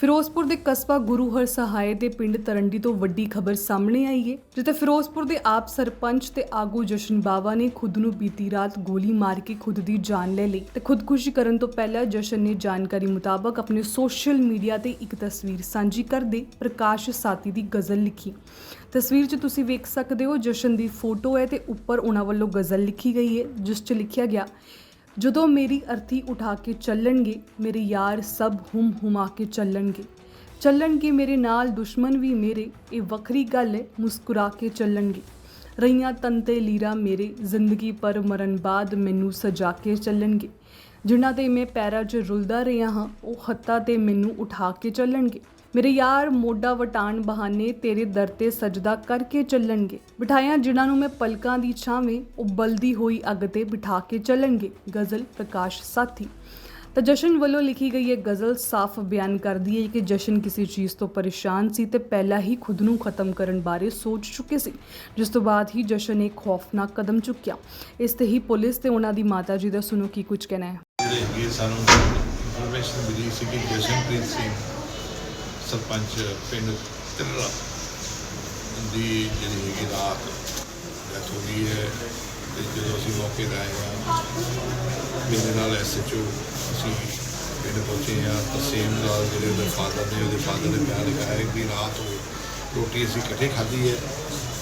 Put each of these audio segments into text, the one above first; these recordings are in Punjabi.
ਫਿਰੋਜ਼ਪੁਰ ਦੇ ਕਸਬਾ ਗੁਰੂ ਹਰ ਸਹਾਏ ਦੇ ਪਿੰਡ ਤਰੰਡੀ ਤੋਂ ਵੱਡੀ ਖਬਰ ਸਾਹਮਣੇ ਆਈ ਹੈ, ਜਿੱਥੇ ਫਿਰੋਜ਼ਪੁਰ ਦੇ ਆਪ ਸਰਪੰਚ ਤੇ ਆਗੂ ਜਸ਼ਨ ਬਾਵਾ ਨੇ ਖੁਦ ਨੂੰ ਬੀਤੀ ਰਾਤ ਗੋਲੀ ਮਾਰ ਕੇ ਖੁਦ ਦੀ ਜਾਨ ਲੈ ਲਈ ਤੇ ਖੁਦਕੁਸ਼ੀ ਕਰਨ ਤੋਂ ਪਹਿਲਾਂ ਜਸ਼ਨ ਨੇ ਜਾਣਕਾਰੀ ਮੁਤਾਬਕ ਆਪਣੇ ਸੋਸ਼ਲ ਮੀਡੀਆ ਤੇ ਇੱਕ ਤਸਵੀਰ ਸਾਂਝੀ ਕਰਦੇ ਪ੍ਰਕਾਸ਼ ਸਾਤੀ ਦੀ ਗਜ਼ਲ ਲਿਖੀ। ਤਸਵੀਰ 'ਚ ਤੁਸੀਂ ਵੇਖ ਸਕਦੇ ਹੋ ਜਸ਼ਨ ਦੀ ਫੋਟੋ ਹੈ ਤੇ ਉੱਪਰ ਉਹਨਾਂ ਵੱਲੋਂ ਗਜ਼ਲ ਲਿਖੀ ਗਈ ਹੈ, ਜਿਸ 'ਚ ਲਿਖਿਆ ਗਿਆ ਜਦੋਂ ਮੇਰੀ ਅਰਥੀ ਉਠਾ ਕੇ ਚੱਲਣਗੇ, ਮੇਰੇ ਯਾਰ ਸਭ ਹੁਮ ਹੁਮਾ ਕੇ ਚੱਲਣਗੇ। ਚੱਲਣਗੇ ਮੇਰੇ ਨਾਲ ਦੁਸ਼ਮਣ ਵੀ ਮੇਰੇ, ਇਹ ਵੱਖਰੀ ਗੱਲ ਹੈ, ਮੁਸਕਰਾ ਕੇ ਚੱਲਣਗੇ। ਰਈਆਂ ਤੰਤੇ ਲੀਰਾ ਮੇਰੇ, ਜ਼ਿੰਦਗੀ ਪਰ ਮਰਨ ਬਾਅਦ ਮੈਨੂੰ ਸਜਾ ਕੇ ਚੱਲਣਗੇ। ਜਿਨ੍ਹਾਂ ਤੇ ਮੈਂ ਪੈਰਾਂ 'ਚ ਰੁਲਦਾ ਰਿਹਾ ਹਾਂ, ਉਹ ਹੱਥਾਂ ਤੇ ਮੈਨੂੰ ਉਠਾ ਕੇ ਚੱਲਣਗੇ। ਮੇਰੇ ਯਾਰ ਮੋਢਾ ਵਟਾਣ ਬਹਾਨੇ ਤੇਰੇ ਦਰ ਤੇ ਸਜਦਾ ਕਰਕੇ ਚੱਲਣਗੇ। ਬਿਠਾਇਆ ਜਿਨ੍ਹਾਂ ਨੂੰ ਮੈਂ ਪਲਕਾਂ ਦੀ ਛਾਵੇਂ ਉਬਲਦੀ ਹੋਈ ਅੱਗ ਤੇ ਬਿਠਾ ਕੇ ਚੱਲਣਗੇ। ਗਜ਼ਲ ਪ੍ਰਕਾਸ਼ ਸਾਥੀ। ਤਾਂ ਜਸ਼ਨ ਵੱਲੋਂ ਲਿਖੀ ਗਈ ਇਹ ਗਜ਼ਲ ਸਾਫ਼ ਬਿਆਨ ਕਰਦੀ ਹੈ ਕਿ ਜਸ਼ਨ ਕਿਸੇ ਚੀਜ਼ ਤੋਂ ਪਰੇਸ਼ਾਨ ਸੀ ਤੇ ਪਹਿਲਾਂ ਹੀ ਖੁਦ ਨੂੰ ਖਤਮ ਕਰਨ ਬਾਰੇ ਸੋਚ ਚੁੱਕੇ ਸੀ, ਜਿਸ ਤੋਂ ਬਾਅਦ ਹੀ ਜਸ਼ਨ ਨੇ ਇੱਕ ਖੌਫਨਾਕ ਕਦਮ ਚੁੱਕਿਆ। ਇਸ ਤੇ ਹੀ ਪੁਲਿਸ ਤੇ ਉਹਨਾਂ ਦੀ ਮਾਤਾ ਜੀ ਦਾ ਸੁਣੋ ਕੀ ਕੁਝ ਕਹਿਣਾ ਹੈ। ਜਿਹੜੇ ਸਾਨੂੰ ਇਨਫੋਰਮੇਸ਼ਨ ਮਿਲੀ ਸੀ ਕਿ ਜਸ਼ਨਪ੍ਰੀਤ ਸਿੰਘ ਸਰਪੰਚ ਪਿੰਡ ਤਿਰਲਾ ਦੀ ਜਿਹੜੀ ਹੈਗੀ ਰਾਤ ਡੈਥ ਹੋ ਗਈ ਹੈ ਤੇ ਜਦੋਂ ਅਸੀਂ ਮੌਕੇ ਤੇ ਆਏ ਹਾਂ, ਮੇਰੇ ਨਾਲ ਐਸਐਚਓ ਅਸੀਂ ਪਿੰਡ ਪਹੁੰਚੇ ਹਾਂ। ਤਸੀਮ ਨਾਲ ਜਿਹੜੇ ਉਹਦੇ ਫਾਦਰ ਨੇ, ਉਹਦੇ ਫਾਦਰ ਨੇ ਬਿਆਨ ਲਿਖਾਇਆ ਕਿ ਰਾਤ ਉਹ ਰੋਟੀ ਅਸੀਂ ਇਕੱਠੇ ਖਾਧੀ ਹੈ।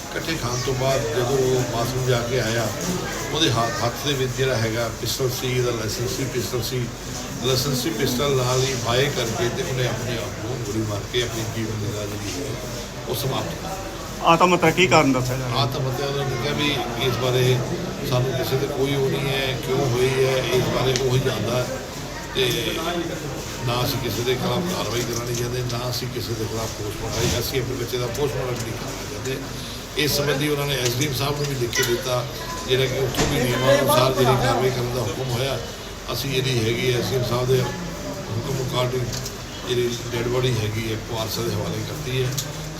ਇਕੱਠੇ ਖਾਣ ਤੋਂ ਬਾਅਦ ਜਦੋਂ ਉਹ ਬਾਥਰੂਮ ਜਾ ਕੇ ਆਇਆ ਉਹਦੇ ਹੱਥ ਹੱਥ ਦੇ ਵਿੱਚ ਜਿਹੜਾ ਹੈਗਾ ਪਿਸਟਲ ਸੀ ਇਹਦਾ ਲਾਇਸੈਂਸੀ ਪਿਸਟਲ ਸੀ। ਲਾਇਸੈਂਸੀ ਪਿਸਟਲ ਨਾਲ ਹੀ ਫਾਇਰ ਕਰਕੇ ਤੇ ਉਹਨੇ ਆਪਣੇ ਆਪ ਨੂੰ ਗੋਲੀ ਮਾਰ ਕੇ ਆਪਣੀ ਜੀਵਨ ਦੀ ਜਿਹੜੀ ਉਹ ਸਮਾਪਤ ਕਰ ਆਤਮ ਹੱਤਿਆ ਕੀ ਕਾਰਨ ਦੱਸਿਆ ਜਾ ਰਿਹਾ? ਆਤਮ ਹੱਤਿਆ ਦਾ ਕਿਹਾ ਵੀ ਇਸ ਬਾਰੇ ਸਾਨੂੰ ਕਿਸੇ ਤੇ ਕੋਈ ਉਹ ਨਹੀਂ ਹੈ ਕਿਉਂ ਹੋਈ ਹੈ ਇਸ ਬਾਰੇ ਉਹ ਹੀ ਜਾਣਦਾ ਤੇ ਨਾ ਅਸੀਂ ਕਿਸੇ ਦੇ ਖਿਲਾਫ ਕਾਰਵਾਈ ਨਹੀਂ ਚਾਹੁੰਦੇ ਨਾ ਅਸੀਂ ਕਿਸੇ ਦੇ ਖਿਲਾਫ ਪੋਸਟਮਾਰਟਮ ਅਸੀਂ ਆਪਣੇ ਬੱਚੇ ਦਾ ਪੋਸਟਮਾਰਟਮ ਨਹੀਂ ਕਰਨਾ ਚਾਹੁੰਦੇ। ਇਸ ਸੰਬੰਧੀ ਉਹਨਾਂ ਨੇ ਐਸਡੀਐਮ ਸਾਹਿਬ ਨੂੰ ਵੀ ਲਿਖ ਕੇ ਦਿੱਤਾ ਜਿਹੜਾ ਕਿ ਉੱਥੋਂ ਵੀ ਨਿਯਮਾਂ ਅਨੁਸਾਰ ਜਿਹੜੀ ਕਾਰਵਾਈ ਕਰਨ ਦਾ ਹੁਕਮ ਹੋਇਆ ਅਸੀਂ ਜਿਹੜੀ ਹੈਗੀ ਐਸਡੀਐਮ ਸਾਹਿਬ ਦੇ ਹੁਕਮ ਮੁਤਾਬਿਕ ਜਿਹੜੀ ਡੈਡ ਬੋਡੀ ਹੈਗੀ ਹੈ ਪੁਆਰਸਾ ਦੇ ਹਵਾਲੇ ਕਰਤੀ ਹੈ।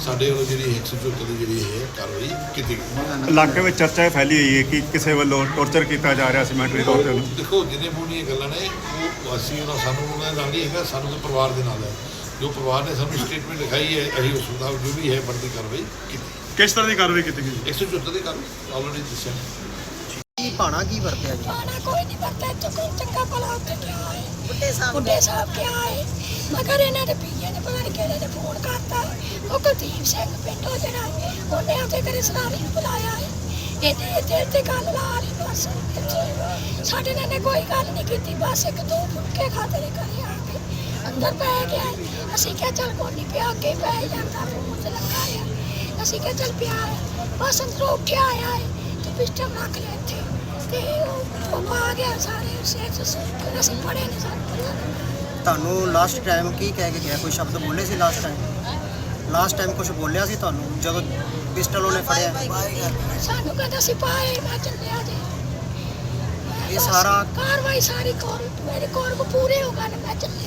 ਸਾਡੇ ਵੱਲੋਂ ਜਿਹੜੀ 174 ਦੀ ਜਿਹੜੀ ਹੈ ਕਾਰਵਾਈ ਕੀਤੀ ਗਈ। ਇਲਾਕੇ ਵਿੱਚ ਚਰਚਾ ਇਹ ਫੈਲੀ ਹੋਈ ਹੈ ਕਿ ਕਿਸੇ ਵੱਲੋਂ ਟੌਰਚਰ ਕੀਤਾ ਜਾ ਰਿਹਾ ਸੀ ਮੈਂਟਲੀ ਤੌਰ ਤੇ ਦੇਖੋ ਜਿਹਨੇ ਮੂੰਹ ਗੱਲਾਂ ਨੇ ਉਹ ਅਸੀਂ ਉਹਨਾਂ ਸਾਨੂੰ ਉਹਨਾਂ ਨਾਲ ਨਹੀਂ ਹੈਗਾ ਸਾਨੂੰ ਤਾਂ ਪਰਿਵਾਰ ਦੇ ਨਾਲ ਹੈ। ਜੋ ਪਰਿਵਾਰ ਨੇ ਸਾਨੂੰ ਸਟੇਟਮੈਂਟ ਲਿਖਾਈ ਹੈ ਅਸੀਂ ਉਸ ਮੁਤਾਬਕ ਜੋ ਵੀ ਹੈ ਬਣਦੀ ਕਾਰਵਾਈ ਕੀਤੀ। ਕਿਸ ਤਰ੍ਹਾਂ ਦੀ ਕਾਰਵਾਈ ਕੀਤੀ ਗਈ? 174 ਦੀ ਕਾਰਵਾਈ ਆਲਰੇਡੀ ਦੱਸਿਆ। ਕੀ ਪਾਣਾ ਕੀ ਵਰਤਿਆ ਜੀ? ਖਾਣਾ ਕੋਈ ਨਹੀਂ ਵਰਤਾ ਚੁੱਕੋ ਚੰਗਾ ਭਲਾ ਉੱਥੇ ਗਿਆ ਹੈ। ਬੁੱਢੇ ਸਾਹਿਬ ਬੁੱਢੇ ਸਾਹਿਬ ਗਿਆ ਹੈ। ਮਗਰ ਇਹਨਾਂ ਦੇ ਪੀਏ ਨੇ ਪਤਾ ਨਹੀਂ ਕਿਹੜੇ ਨੇ ਫੋਨ ਕਰਤਾ। ਉਹ ਕੁਲਦੀਪ ਸਿੰਘ ਪਿੰਡੋਂ ਜਿਹੜਾ ਉਹਨੇ ਉਹਦੇ ਘਰੇ ਸਰਾਰੀ ਨੂੰ ਬੁਲਾਇਆ ਹੈ। ਇਹਦੇ ਇਹਦੇ ਤੇ ਗੱਲ ਲਾ ਰਹੀ ਬਸ। ਸਾਡੇ ਨਾਲ ਨੇ ਕੋਈ ਗੱਲ ਨਹੀਂ ਕੀਤੀ। ਬਸ ਇੱਕ ਦੋ ਫੁਲਕੇ ਖਾਤੇ ਨੇ ਘਰੇ ਆ ਕੇ। ਅੰਦਰ ਪੈ ਗਿਆ। ਅਸੀਂ ਕਿਹਾ ਚੱਲ ਕੋਈ ਨਹੀਂ ਪਿਆ ਅੱਗੇ ਪੈ ਜਾਂਦਾ। ਅਸੀਂ ਕਿਹਾ ਚੱਲ ਪਿਆ ਹੈ। ਬਸ ਅੰਦਰੋਂ ਉੱਠਿਆ ਆਇਆ ਹੈ ਤੇ ਪਿਸਟਲ ਰੱਖ ਲਿਆ ਇੱਥੇ। ਤੇ ਉਹ ਉਹ ਆ ਗਿਆ ਸਾਰੇ ਸੇਠ ਅਸੀਂ ਪੜੇ ਨਹੀਂ ਸਾਨੂੰ ਤੁਹਾਨੂੰ ਲਾਸਟ ਟਾਈਮ ਕੀ ਕਹਿ ਕੇ ਗਿਆ? ਕੋਈ ਸ਼ਬਦ ਬੋਲੇ ਸੀ ਲਾਸਟ ਟਾਈਮ ਲਾਸਟ ਟਾਈਮ ਕੁਝ ਬੋਲਿਆ ਸੀ ਤੁਹਾਨੂੰ ਜਦੋਂ ਪਿਸਟਲ ਉਹਨੇ ਫੜਿਆ? ਸਾਨੂੰ ਕਹਿੰਦਾ ਸੀ ਪਾਏ ਮੈਂ ਚੱਲਿਆ ਜੀ। ਇਹ ਸਾਰਾ ਕਾਰਵਾਈ ਸਾਰੀ ਕੋਰ ਮੇਰੇ ਕੋਰ ਕੋ ਪੂਰੇ ਹੋ ਗਏ ਮੈਂ ਚੱਲਿਆ।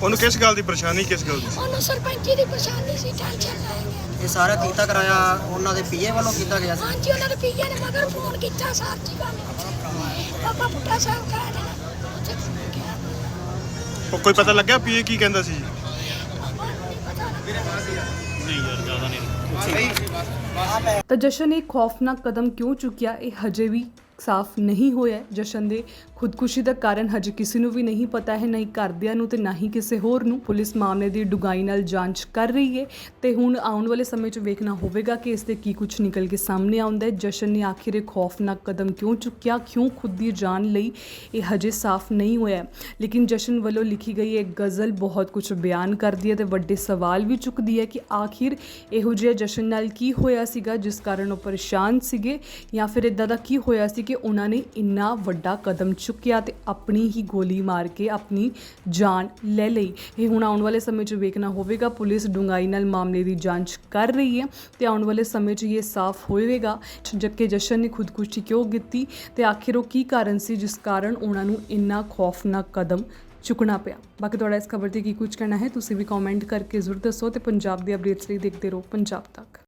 ਉਹਨੂੰ ਕਿਸ ਗੱਲ ਦੀ ਪਰੇਸ਼ਾਨੀ ਕਿਸ ਗੱਲ ਦੀ ਉਹਨੂੰ ਸਰਪੰਚੀ ਦੀ ਪਰੇਸ਼ਾਨੀ ਸੀ ਟੈਨਸ਼ਨ ਲੈ ਗਿਆ ਇਹ ਸਾਰਾ ਕੀਤਾ ਕਰਾਇਆ ਉਹਨਾਂ ਦੇ ਪੀਏ ਵੱਲੋਂ ਕੀਤਾ ਗਿਆ ਸੀ? ਹਾਂਜੀ ਉਹਨਾਂ ਦੇ ਪੀਏ ਨੇ ਮਗਰ ਫੋਨ ਕੀਤਾ ਸਾਰ ਜੀ ਗੱਲ। ਪਾਪਾ ਪੁੱਟਾ ਸਾਹਿਬ ਉੱਥੇ ਫੋਨ ਗਿਆ ਉਹ ਕੋਈ ਪਤਾ ਲੱਗਿਆ ਇਹ ਕੀ ਕਹਿੰਦਾ ਸੀ ਪਾਪਾ ਨੂੰ ਨਹੀਂ ਪਤਾ ਤਾਂ ਜਸ਼ਨ ਨੇ ਖੌਫਨਾਕ ਕਦਮ ਕਿਉਂ ਚੁੱਕਿਆ? ਇਹ ਹਜੇ ਵੀ ਸਾਫ਼ ਨਹੀਂ ਹੋਇਆ ਹੈ। ਜਸ਼ਨ ਦੇ ਖੁਦਕੁਸ਼ੀ ਦਾ ਕਾਰਨ ਹਜੇ ਕਿਸੇ ਨੂੰ ਵੀ ਨਹੀਂ ਪਤਾ ਹੈ ਨਹੀਂ ਘਰਦਿਆਂ ਨੂੰ ਤੇ ਨਾ ਹੀ ਕਿਸੇ ਹੋਰ ਨੂੰ। ਪੁਲਿਸ ਮਾਮਲੇ ਦੀ ਡੁਗਾਈ ਨਾਲ ਜਾਂਚ ਕਰ ਰਹੀ ਹੈ ਤੇ ਹੁਣ ਆਉਣ ਵਾਲੇ ਸਮੇਂ 'ਚ ਵੇਖਣਾ ਹੋਵੇਗਾ ਕਿ ਇਸ 'ਤੇ ਕੀ ਕੁਝ ਨਿਕਲ ਕੇ ਸਾਹਮਣੇ ਆਉਂਦਾ ਹੈ। ਜਸ਼ਨ ਨੇ ਆਖਿਰ ਇਹ ਖੌਫਨਾਕ ਕਦਮ ਕਿਉਂ ਚੁੱਕਿਆ? ਕਿਉਂ ਖੁਦ ਦੀ ਜਾਨ ਲਈ ਇਹ ਹਜੇ ਸਾਫ਼ ਨਹੀਂ ਹੋਇਆ? ਲੇਕਿਨ ਜਸ਼ਨ ਵੱਲੋਂ ਲਿਖੀ ਗਈ ਇਹ ਗਜ਼ਲ ਬਹੁਤ ਕੁਝ ਬਿਆਨ ਕਰਦੀ ਹੈ ਤੇ ਵੱਡੇ ਸਵਾਲ ਵੀ ਚੁੱਕਦੀ ਹੈ ਕਿ ਆਖਿਰ ਇਹੋ ਜਿਹਾ ਜਸ਼ਨ ਨਾਲ ਕੀ ਹੋਇਆ ਸੀਗਾ, ਜਿਸ ਕਾਰਨ ਉਹ ਪਰੇਸ਼ਾਨ ਸੀਗੇ ਜਾਂ ਫਿਰ ਇਦਾਂ ਦਾ ਕੀ ਹੋਇਆ ਸੀ ਕਿ ਉਹਨਾਂ ਨੇ ਇੰਨਾ ਵੱਡਾ ਕਦਮ ਚੁੱਕਿਆ ਤੇ ਆਪਣੀ ਹੀ ਗੋਲੀ ਮਾਰ ਕੇ ਆਪਣੀ ਜਾਨ ਲੈ ਲਈ। ਇਹ ਹੁਣ ਆਉਣ ਵਾਲੇ ਸਮੇਂ 'ਚ ਵੇਖਣਾ ਹੋਵੇਗਾ। ਪੁਲਿਸ ਡੂੰਘਾਈ ਨਾਲ ਮਾਮਲੇ ਦੀ ਜਾਂਚ ਕਰ ਰਹੀ ਹੈ ਤੇ ਆਉਣ ਵਾਲੇ ਸਮੇਂ 'ਚ ਇਹ ਸਾਫ਼ ਹੋਵੇਗਾ। ਜਦਕਿ ਜਸ਼ਨ ਨੇ ਖੁਦਕੁਸ਼ੀ ਕਿਉਂ ਕੀਤੀ ਤੇ ਆਖਿਰ ਉਹ ਕੀ ਕਾਰਨ ਸੀ, ਜਿਸ ਕਾਰਨ ਉਹਨਾਂ ਨੂੰ ਇੰਨਾ ਖੌਫਨਾਕ ਕਦਮ ਚੁੱਕਣਾ ਪਿਆ? ਬਾਕੀ ਤੁਹਾਡਾ ਇਸ ਖਬਰ ਤੇ ਕੀ ਕੁਝ ਕਹਿਣਾ ਹੈ, ਤੁਸੀਂ ਵੀ ਕਮੈਂਟ ਕਰਕੇ ਜ਼ਰੂਰ ਦੱਸੋ ਤੇ ਪੰਜਾਬ ਦੀ ਅਪਡੇਟਸ ਲਈ ਦੇਖਦੇ ਰਹੋ ਪੰਜਾਬ ਤੱਕ।